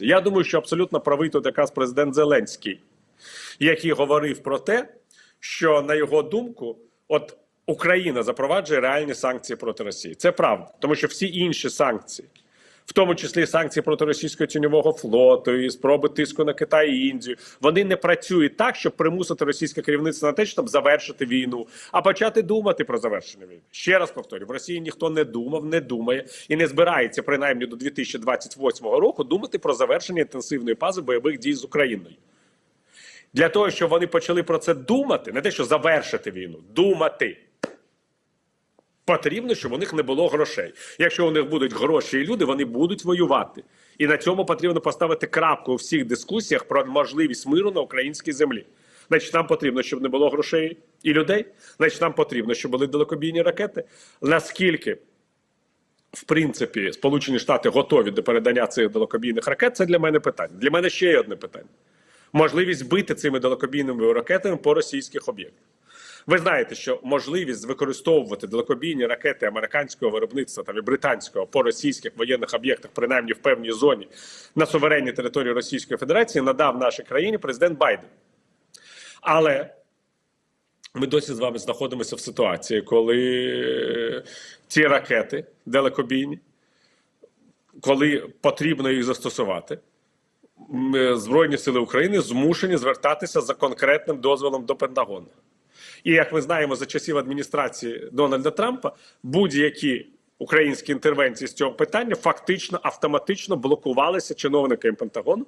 Я думаю, що абсолютно правий тут якраз президент Зеленський, який говорив про те, що на його думку, от Україна запроваджує реальні санкції проти Росії. Це правда, тому що всі інші санкції, в тому числі санкції проти російського тіньового флоту і спроби тиску на Китай і Індію, вони не працюють так, щоб примусити російське керівництво на те, щоб завершити війну, а почати думати про завершення війни. Ще раз повторю: в Росії ніхто не думав, не думає і не збирається принаймні до 2028 року думати про завершення інтенсивної фази бойових дій з Україною. Для того, щоб вони почали про це думати, не те, що завершити війну, думати. Потрібно, щоб у них не було грошей. Якщо у них будуть гроші і люди, вони будуть воювати. І на цьому потрібно поставити крапку у всіх дискусіях про можливість миру на українській землі. Значить, нам потрібно, щоб не було грошей і людей. Значить, нам потрібно, щоб були далекобійні ракети. Наскільки, в принципі, Сполучені Штати готові до передання цих далекобійних ракет, це для мене питання. Для мене ще є одне питання: можливість бити цими далекобійними ракетами по російських об'єктах. Ви знаєте, що можливість використовувати далекобійні ракети американського виробництва та і британського по російських воєнних об'єктах, принаймні в певній зоні на суверенній території Російської Федерації, надав нашій країні президент Байден. Але ми досі з вами знаходимося в ситуації, коли ці ракети далекобійні, коли потрібно їх застосувати. Збройні сили України змушені звертатися за конкретним дозволом до Пентагону. І як ми знаємо, за часів адміністрації Дональда Трампа будь-які українські інтервенції з цього питання фактично автоматично блокувалися чиновниками Пентагону,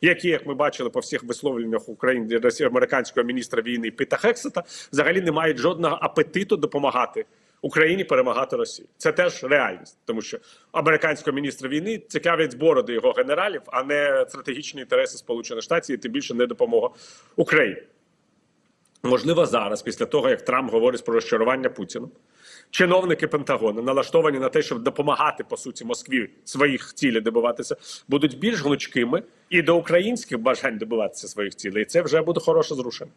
які, як ми бачили по всіх висловленнях України американського міністра війни Піта Хексета, взагалі не мають жодного апетиту допомагати. Україні перемагати Росію. Це теж реальність, тому що американського міністра війни цікавлять бороди його генералів, а не стратегічні інтереси Сполучених Штатів і тим більше не допомога Україні. Можливо, зараз, після того як Трамп говорить про розчарування Путіна, чиновники Пентагону налаштовані на те, щоб допомагати по суті Москві своїх цілей добиватися, будуть більш гнучкими і до українських бажань добиватися своїх цілей. І це вже буде хороше зрушення.